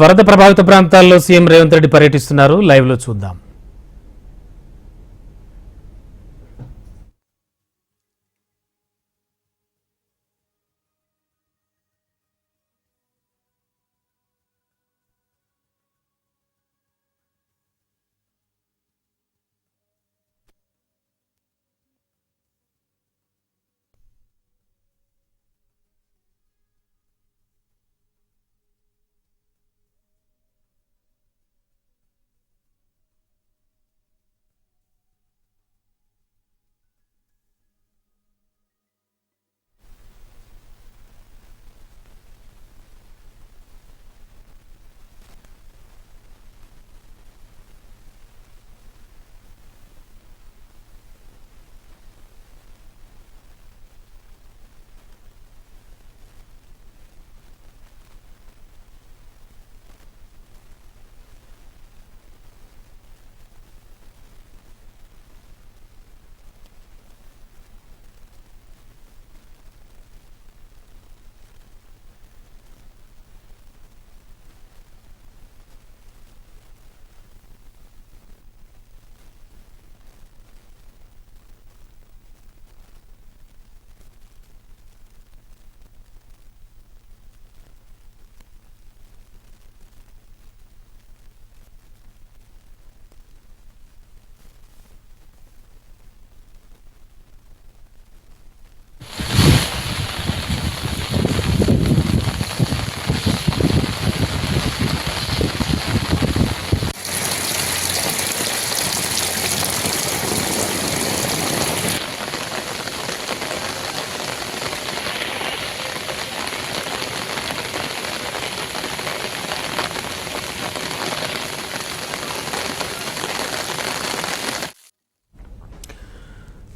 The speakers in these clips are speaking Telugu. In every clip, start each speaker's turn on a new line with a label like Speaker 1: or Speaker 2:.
Speaker 1: వరద ప్రభావిత ప్రాంతాల్లో సీఎం రేవంత్ రెడ్డి పర్యటిస్తున్నారు. లైవ్లో చూద్దాం.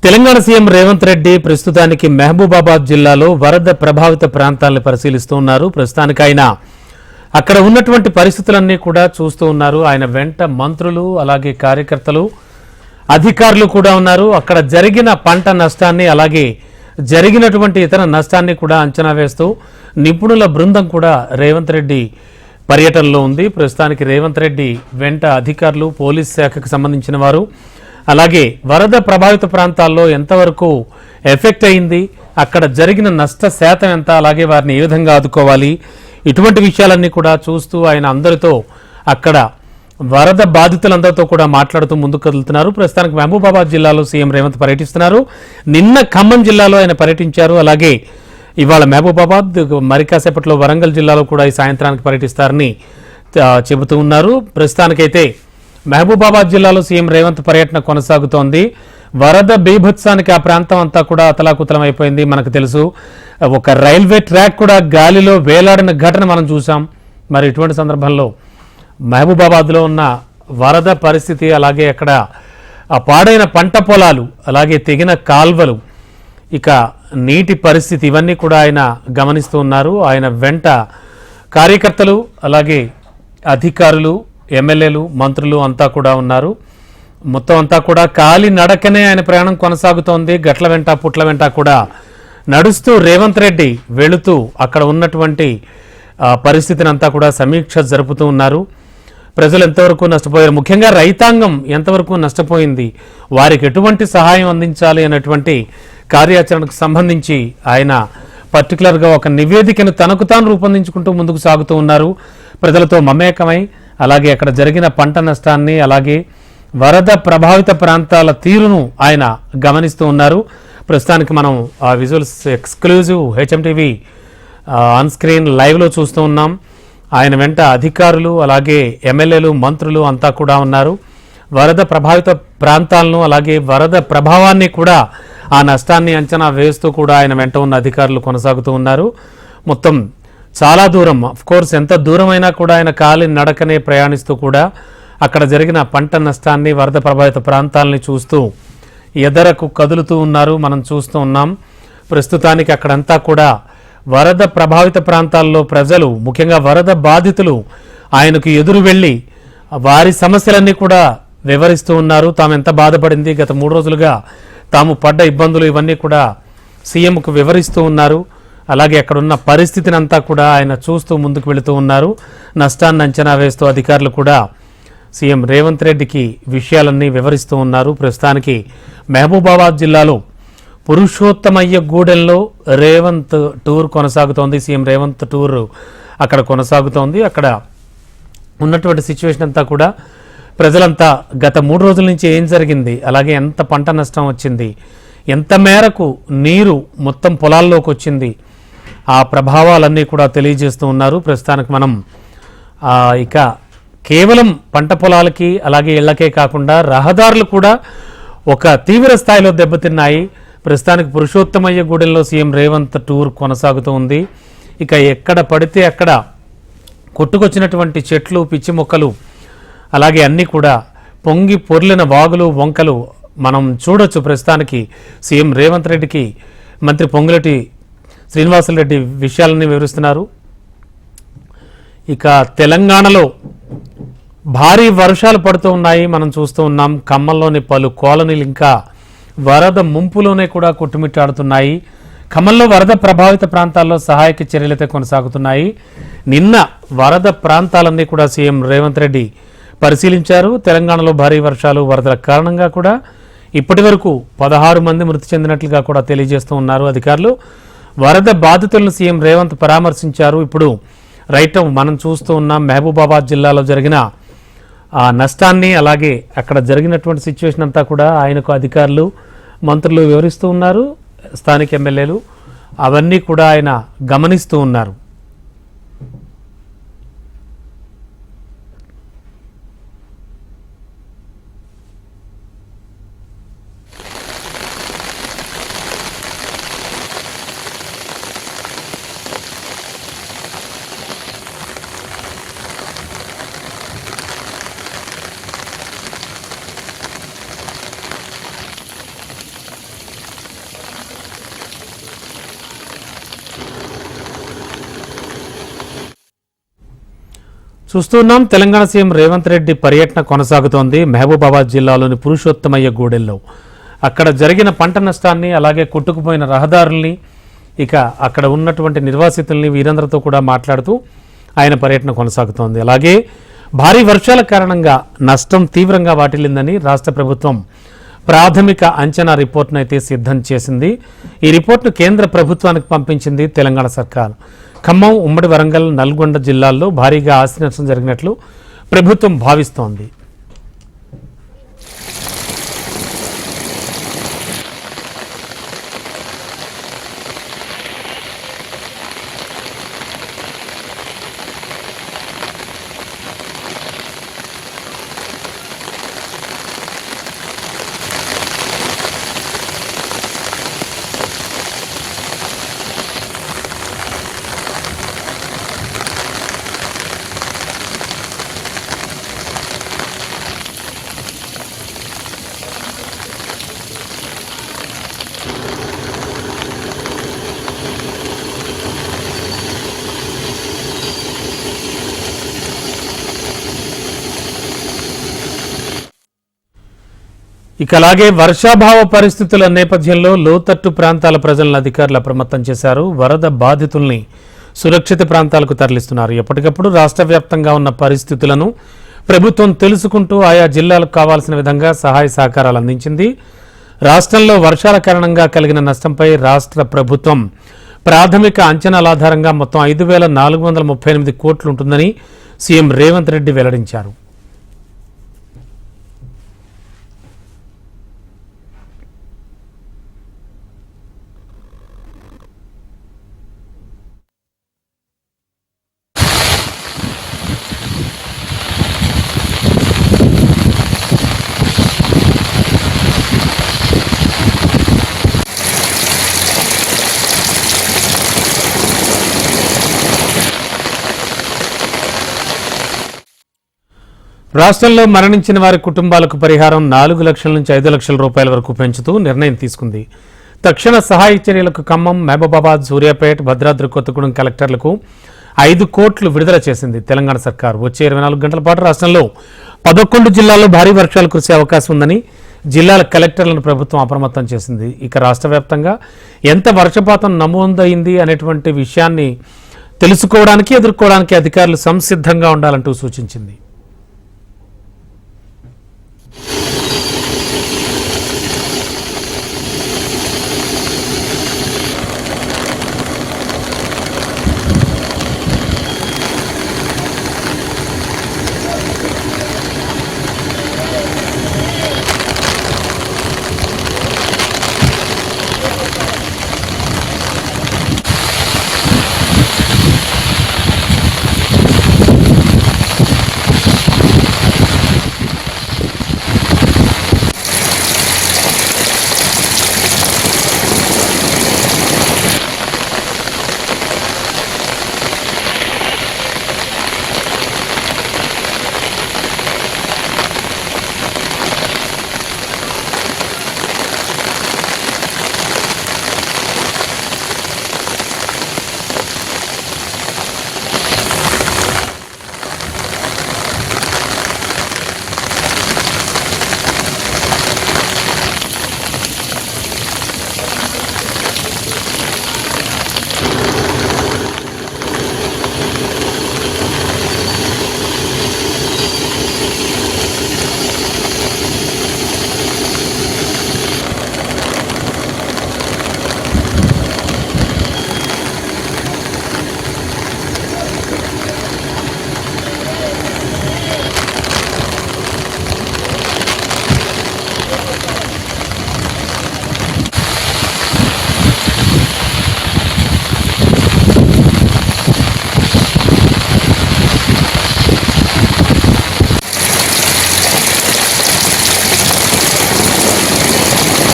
Speaker 1: తెలంగాణ సీఎం రేవంత్ రెడ్డి ప్రస్తుతానికి మహబూబాబాద్ జిల్లాలో వరద ప్రభావిత ప్రాంతాలను పరిశీలిస్తూ ఉన్నారు. ప్రస్తుతానికి ఆయన అక్కడ ఉన్నటువంటి పరిస్థితులన్నీ కూడా చూస్తూ ఉన్నారు. ఆయన వెంట మంత్రులు అలాగే కార్యకర్తలు అధికారులు కూడా ఉన్నారు. అక్కడ జరిగిన పంట నష్టాన్ని అలాగే జరిగినటువంటి ఇతర నష్టాన్ని కూడా అంచనా వేస్తూ నిపుణుల బృందం కూడా రేవంత్ రెడ్డి పర్యటనలో ఉంది. ప్రస్తుతానికి రేవంత్ రెడ్డి వెంట అధికారులు పోలీస్ శాఖకు సంబంధించిన వారు అలాగే వరద ప్రభావిత ప్రాంతాల్లో ఎంతవరకు ఎఫెక్ట్ అయింది అక్కడ జరిగిన నష్ట శాతం ఎంత అలాగే వారిని ఏ విధంగా ఆదుకోవాలి ఇటువంటి విషయాలన్నీ కూడా చూస్తూ ఆయన అందరితో అక్కడ వరద బాధితులందరితో కూడా మాట్లాడుతూ ముందుకు కదులుతున్నారు. ప్రస్తుతానికి మహబూబాబాద్ జిల్లాలో సీఎం రేవంత్ పర్యటిస్తున్నారు. నిన్న ఖమ్మం జిల్లాలో ఆయన పర్యటించారు. అలాగే ఇవాళ మహబూబాబాద్ మరి కాసేపట్లో వరంగల్ జిల్లాలో కూడా ఈ సాయంత్రానికి పర్యటిస్తారని చెబుతూ ఉన్నారు. ప్రస్తుతానికైతే మహబూబాబాద్ జిల్లాలో సీఎం రేవంత్ పర్యటన కొనసాగుతోంది. వరద బీభత్సానికి ఆ ప్రాంతం అంతా కూడా అతలాకుతలం అయిపోయింది మనకు తెలుసు ఒక రైల్వే ట్రాక్ కూడా గాలిలో వేలాడిన ఘటన మనం చూసాం మరి ఇటువంటి సందర్భంలో మహబూబాబాద్లో ఉన్న వరద పరిస్థితి అలాగే అక్కడ ఆ పాడైన పంట పొలాలు అలాగే తెగిన కాల్వలు ఇక నీటి పరిస్థితి ఇవన్నీ కూడా ఆయన గమనిస్తూ ఉన్నారు. ఆయన వెంట కార్యకర్తలు అలాగే అధికారులు ఎమ్మెల్యేలు మంత్రులు అంతా కూడా ఉన్నారు. మొత్తం అంతా కూడా కాలి నడకనే ఆయన ప్రయాణం కొనసాగుతోంది. గట్ల వెంట పుట్ల వెంట కూడా నడుస్తూ రేవంత్ రెడ్డి వెళుతూ అక్కడ ఉన్నటువంటి పరిస్థితిని అంతా కూడా సమీక్ష జరుపుతూ ఉన్నారు. ప్రజలు ఎంతవరకు నష్టపోయారు? ముఖ్యంగా రైతాంగం ఎంతవరకు నష్టపోయింది? వారికి ఎటువంటి సహాయం అందించాలి అనేటువంటి కార్యాచరణకు సంబంధించి ఆయన పర్టికులర్గా ఒక నివేదికను తనకు తాను రూపొందించుకుంటూ ముందుకు సాగుతూ ఉన్నారు. ప్రజలతో మమేకమై అలాగే అక్కడ జరిగిన పంట నష్టాన్ని అలాగే వరద ప్రభావిత ప్రాంతాల తీరును ఆయన గమనిస్తూ ఉన్నారు. ప్రస్తుతానికి మనం ఆ visuals exclusive HMTV on screen లైవ్లో చూస్తూ ఉన్నాం. ఆయన వెంట అధికారులు అలాగే ఎమ్మెల్యేలు మంత్రులు అంతా కూడా ఉన్నారు. వరద ప్రభావిత ప్రాంతాలను అలాగే వరద ప్రభావాన్ని కూడా ఆ నష్టాన్ని అంచనా వేస్తూ కూడా ఆయన వెంట ఉన్న అధికారులు కొనసాగుతూ ఉన్నారు. మొత్తం చాలా దూరం. కోర్స్ ఎంత దూరమైనా కూడా ఆయన కాలి నడకనే ప్రయాణిస్తూ కూడా అక్కడ జరిగిన పంట నష్టాన్ని వరద ప్రభావిత ప్రాంతాలని చూస్తూ ఎదరకు కదులుతూ ఉన్నారు. మనం చూస్తూ ఉన్నాం. ప్రస్తుతానికి అక్కడంతా కూడా వరద ప్రభావిత ప్రాంతాల్లో ప్రజలు ముఖ్యంగా వరద బాధితులు ఆయనకు ఎదురు వెళ్ళి వారి సమస్యలన్నీ కూడా వివరిస్తూ ఉన్నారు. తాము ఎంత బాధపడింది? గత మూడు రోజులుగా తాము పడ్డ ఇబ్బందులు ఇవన్నీ కూడా సీఎంకు వివరిస్తూ ఉన్నారు. అలాగే అక్కడున్న పరిస్థితిని అంతా కూడా ఆయన చూస్తూ ముందుకు వెళుతూ ఉన్నారు. నష్టాన్ని అంచనా వేస్తూ అధికారులు కూడా సీఎం రేవంత్ రెడ్డికి విషయాలన్నీ వివరిస్తూ ఉన్నారు. ప్రస్తుతానికి మహబూబాబాద్ జిల్లాలో పురుషోత్తమయ్య గూడెంలో రేవంత్ టూర్ కొనసాగుతోంది. సీఎం రేవంత్ టూర్ అక్కడ కొనసాగుతోంది. అక్కడ ఉన్నటువంటి సిచ్యువేషన్ అంతా కూడా ప్రజలంతా గత మూడు రోజుల నుంచి ఏం జరిగింది? అలాగే ఎంత పంట నష్టం వచ్చింది? ఎంత మేరకు నీరు మొత్తం పొలాల్లోకి వచ్చింది? ఆ ప్రభావాలన్నీ కూడా తెలియజేస్తూ ఉన్నారు. ప్రస్తుతానికి మనం ఇక కేవలం పంట పొలాలకి అలాగే ఇళ్ళకే కాకుండా రహదారులు కూడా ఒక తీవ్ర స్థాయిలో దెబ్బతిన్నాయి. ప్రస్తుతానికి పురుషోత్తమయ్య గూడెంలో సీఎం రేవంత్ టూర్ కొనసాగుతూ ఉంది. ఇక ఎక్కడ పడితే అక్కడ కొట్టుకొచ్చినటువంటి చెట్లు పిచ్చి మొక్కలు అలాగే అన్నీ కూడా పొంగి పొర్లిన వాగులు వంకలు మనం చూడొచ్చు. ప్రస్తుతానికి సీఎం రేవంత్ రెడ్డికి మంత్రి పొంగులటి శ్రీనివాసరెడ్డి విషయాలన్నీ వివరిస్తున్నారు. ఇక తెలంగాణలో భారీ వర్షాలు పడుతూ ఉన్నాయి. మనం చూస్తూ ఉన్నాం ఖమ్మంలోని పలు కాలనీలు ఇంకా వరద ముంపులోనే కూడా కొట్టుమిట్టాడుతున్నాయి. ఖమ్మంలో వరద ప్రభావిత ప్రాంతాల్లో సహాయక చర్యలైతే కొనసాగుతున్నాయి. నిన్న వరద ప్రాంతాలన్నీ కూడా సీఎం రేవంత్ రెడ్డి పరిశీలించారు. తెలంగాణలో భారీ వర్షాలు వరదల కారణంగా కూడా ఇప్పటి వరకు పదహారు మంది మృతి చెందినట్లుగా కూడా తెలియజేస్తూ ఉన్నారు అధికారులు. వరద బాధితులను సీఎం రేవంత్ పరామర్శించారు. ఇప్పుడు రైట్ మనం చూస్తూ ఉన్నాం మహబూబాబాద్ జిల్లాలో జరిగిన ఆ నష్టాన్ని అలాగే అక్కడ జరిగినటువంటి సిచ్యువేషన్ అంతా కూడా ఆయనకు అధికారులు మంత్రులు వివరిస్తూ ఉన్నారు. స్థానిక ఎమ్మెల్యేలు అవన్నీ కూడా ఆయన గమనిస్తూ ఉన్నారు. చూస్తున్నాం. తెలంగాణ సీఎం రేవంత్ రెడ్డి పర్యటన కొనసాగుతోంది. మహబూబాబాద్ జిల్లాలోని పురుషోత్తమయ్య గూడెల్లో. అక్కడ జరిగిన పంట నష్టాన్ని అలాగే కొట్టుకుపోయిన రహదారుల్ని ఇక అక్కడ ఉన్నటువంటి నిర్వాసితుల్ని వీరందరితో కూడా మాట్లాడుతూ ఆయన పర్యటన కొనసాగుతోంది. అలాగే భారీ వర్షాల కారణంగా నష్టం తీవ్రంగా వాటిల్లిందని రాష్ట్ర ప్రభుత్వం ప్రాథమిక అంచనా రిపోర్ట్ను అయితే సిద్ధం చేసింది. ఈ రిపోర్ట్ను కేంద్ర ప్రభుత్వానికి పంపించింది తెలంగాణ సర్కార్. ఖమ్మం ఉమ్మడి వరంగల్ నల్గొండ జిల్లాల్లో భారీగా ఆస్తి నష్టం జరిగినట్లు ప్రభుత్వం భావిస్తోంది. ఇక అలాగే వర్షాభావ పరిస్థితుల నేపథ్యంలో లోతట్టు ప్రాంతాల ప్రజలను అధికారులు అప్రమత్తం చేశారు. వరద బాధితుల్ని సురక్షిత ప్రాంతాలకు తరలిస్తున్నారు. ఎప్పటికప్పుడు రాష్ట్ర వ్యాప్తంగా ఉన్న పరిస్థితులను ప్రభుత్వం తెలుసుకుంటూ ఆయా జిల్లాలకు కావాల్సిన విధంగా సహాయ సహకారాలు అందించింది. రాష్ట్రంలో వర్షాల కారణంగా కలిగిన నష్టంపై రాష్ట్ర ప్రభుత్వం ప్రాథమిక అంచనాల ఆధారంగా మొత్తం ఐదు వేల నాలుగు వందల ముప్పై ఎనిమిది కోట్లు ఉంటుందని సీఎం రేవంత్ రెడ్డి వెల్లడించారు. రాష్ట్రంలో మరణించిన వారి కుటుంబాలకు పరిహారం నాలుగు లక్షల నుంచి ఐదు లక్షల రూపాయల వరకు పెంచుతూ నిర్ణయం తీసుకుంది. తక్షణ సహాయ చర్యలకు ఖమ్మం మహబూబాబాద్ సూర్యాపేట భద్రాద్రి కొత్తగూడెం కలెక్టర్లకు ఐదు కోట్లు విడుదల చేసింది తెలంగాణ సర్కార్. వచ్చే ఇరవై నాలుగు గంటల పాటు రాష్ట్రంలో పదకొండు జిల్లాల్లో భారీ వర్షాలు కురిసే అవకాశం ఉందని జిల్లాల కలెక్టర్లను ప్రభుత్వం అప్రమత్తం చేసింది. ఇక రాష్ట్ర వ్యాప్తంగా ఎంత వర్షపాతం నమోదైంది అనేటువంటి విషయాన్ని తెలుసుకోవడానికి ఎదుర్కోవడానికి అధికారులు సంసిద్ధంగా ఉండాలంటూ సూచించింది.